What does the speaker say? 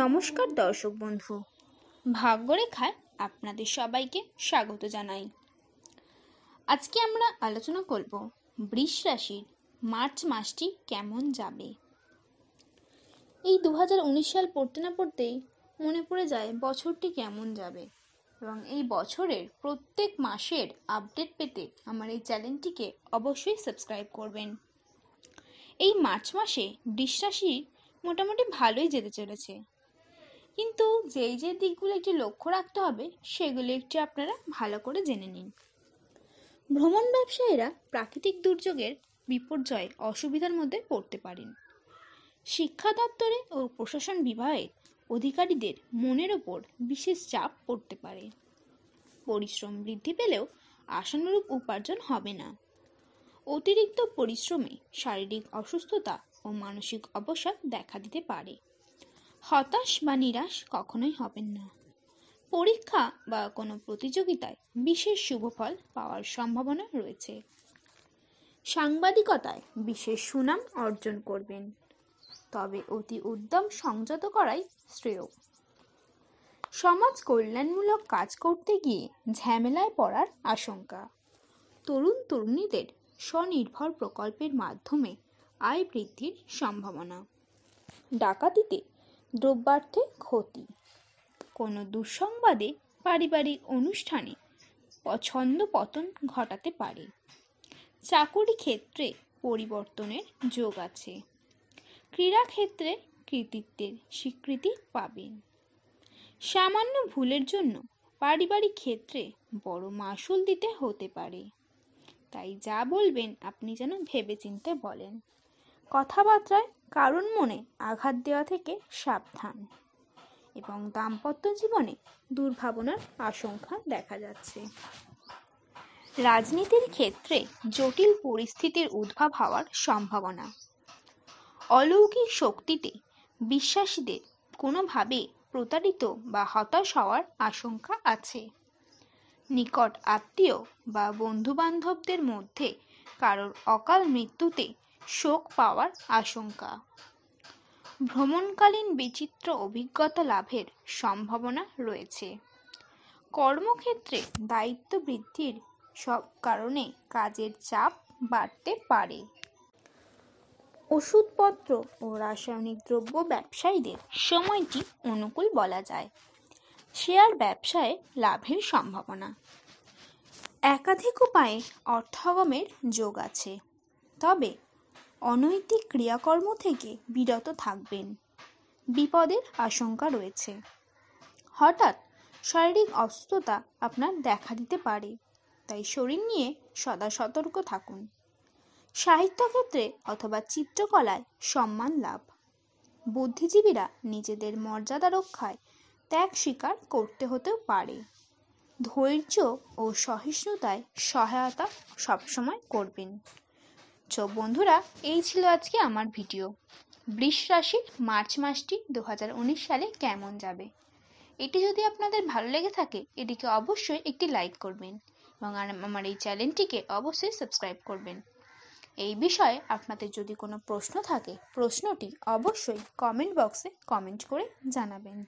নমস্কার দর্শক বন্ধু। ভাগ্যরেখায় আপনাদের সবাইকে স্বাগত জানাই। আজকে আমরা আলোচনা করব বৃষ রাশির মার্চ মাসটি কেমন যাবে। এই দু হাজার উনিশ সাল পড়তে না পড়তেই মনে পড়ে যায় বছরটি কেমন যাবে এবং এই বছরের প্রত্যেক মাসের আপডেট পেতে আমার এই চ্যানেলটিকে অবশ্যই সাবস্ক্রাইব করবেন। এই মার্চ মাসে বৃষ রাশি মোটামুটি ভালোই যেতে চলেছে। কিন্তু যেই যে দিকগুলো একটু লক্ষ্য রাখতে হবে, সেগুলো একটু আপনারা ভালো করে জেনে নিন। ভ্রমণ ব্যবসায়ীরা প্রাকৃতিক দুর্যোগের বিপর্যয় অসুবিধার মধ্যে পড়তে পারেন। শিক্ষা দপ্তরে ও প্রশাসন বিভাগের অধিকারীদের মনের ওপর বিশেষ চাপ পড়তে পারে। পরিশ্রম বৃদ্ধি পেলেও আশানুরূপ উপার্জন হবে না। অতিরিক্ত পরিশ্রমে শারীরিক অসুস্থতা ও মানসিক অবসাদ দেখা দিতে পারে। হতাশ বা নিরাশ কখনোই হবেন না। পরীক্ষা বা কোনো প্রতিযোগিতায় বিশেষ শুভফল পাওয়ার সম্ভাবনা রয়েছে। সাংবাদিকতায় বিশেষ সুনাম অর্জন করবেন, তবে অতি উদ্যম সংযত করাই শ্রেয়। সমাজ কল্যাণমূলক কাজ করতে গিয়ে ঝামেলায় পড়ার আশঙ্কা। তরুণ তরুণীদের স্বনির্ভর প্রকল্পের মাধ্যমে আয় বৃদ্ধির সম্ভাবনা। ডাকাতিতে দ্রব্যার্থে ক্ষতি। কোনো দুঃসংবাদে, পারিবারিক অনুষ্ঠানে পছন্দ পতন ঘটাতে পারে। চাকুরি ক্ষেত্রে পরিবর্তনের যোগ আছে। ক্রীড়াক্ষেত্রে কৃতিত্বের স্বীকৃতি পাবেন। সামান্য ভুলের জন্য পারিবারিক ক্ষেত্রে বড় মাসুল দিতে হতে পারে। তাই যা বলবেন আপনি যেন ভেবেচিন্তে বলেন। কথাবার্তায় কারণ মনে আঘাত দেওয়া থেকে সাবধান এবং দাম্পত্য জীবনে দুর্ভাবনার আশঙ্কা দেখা যাচ্ছে। রাজনীতির ক্ষেত্রে জটিল পরিস্থিতির উদ্ভব হওয়ার সম্ভাবনা। অলৌকিক শক্তিতে বিশ্বাসীদের কোনোভাবে প্রতারিত বা হতাশ হওয়ার আশঙ্কা আছে। নিকট আত্মীয় বা বন্ধুবান্ধবদের মধ্যে কারোর অকাল মৃত্যুতে শোক পাওয়ার আশঙ্কা। ভ্রমণকালীন বিচিত্র অভিজ্ঞতা লাভের সম্ভাবনা রয়েছে। কর্মক্ষেত্রে দায়িত্ব বৃদ্ধির সব কারণে কাজের চাপ বাড়তে পারে। ওষুধপত্র ও রাসায়নিক দ্রব্য ব্যবসায়ীদের সময়টি অনুকূল বলা যায়। শেয়ার ব্যবসায় লাভের সম্ভাবনা। একাধিক উপায়ে অর্থাগমের যোগ আছে। তবে অনৈতিক ক্রিয়াকর্ম থেকে বিরত থাকবেন। বিপদের আশঙ্কা রয়েছে। হঠাৎ শারীরিক অসুস্থতা আপনার দেখা দিতে পারে, তাই শরীর নিয়ে সদা সতর্ক থাকুন। সাহিত্যক্ষেত্রে অথবা চিত্রকলায় সম্মান লাভ। বুদ্ধিজীবীরা নিজেদের মর্যাদা রক্ষায় ত্যাগ স্বীকার করতে হতেও পারে। ধৈর্য ও সহিষ্ণুতায় সহায়তা সবসময় করবেন। তো বন্ধুরা, এই ছিল আজকে আমার ভিডিও। বৃষ রাশির মার্চ মাসটি দু হাজার উনিশ সালে কেমন যাবে? এটি যদি আপনাদের ভালো লেগে থাকে, এটিকে অবশ্যই একটি লাইক করবেন এবং আমার এই চ্যানেলটিকে অবশ্যই সাবস্ক্রাইব করবেন। এই বিষয়ে আপনাদের যদি কোনো প্রশ্ন থাকে, প্রশ্নটি অবশ্যই কমেন্ট বক্সে কমেন্ট করে জানাবেন।